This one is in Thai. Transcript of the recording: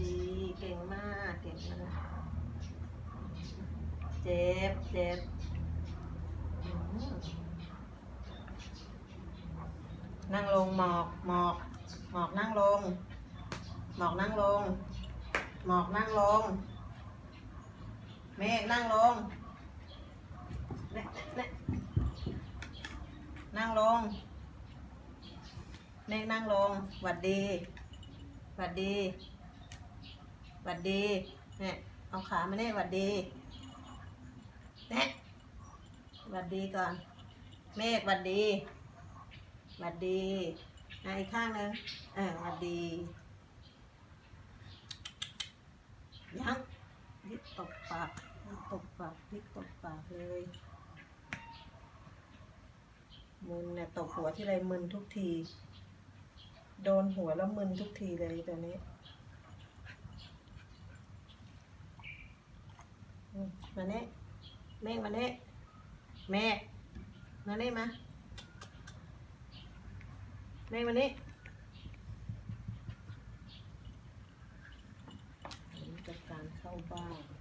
ดีเก่งมากเก่งมากเจ็บเจ็บนั่งลงหมอกหมอกหมอกนั่งลง หมอกนั่งลง หมอกนั่งลง เมฆนั่งลงเน่เน่นั่งลงเมฆนั่งลงหวัดดีหวัดดี หวัดดีเนี่ยเอาขามาเนี่ยหวัดดีเนี่ยหวัดดีก่อน เมฆหวัดดีหวัดดีอะอีกข้างนึงเออหวัดดียังลิปตบปากลิปตบปากลิปตบปากเลยมึนเนี่ยตบหัวที่ไรมึนทุกที โดนหัวแล้วมึนทุกทีเลยตอนนี้ มาเน่เมฆมาเน่แม่มาเน่มาเมฆมาเน่จัดการเข้าบ้าน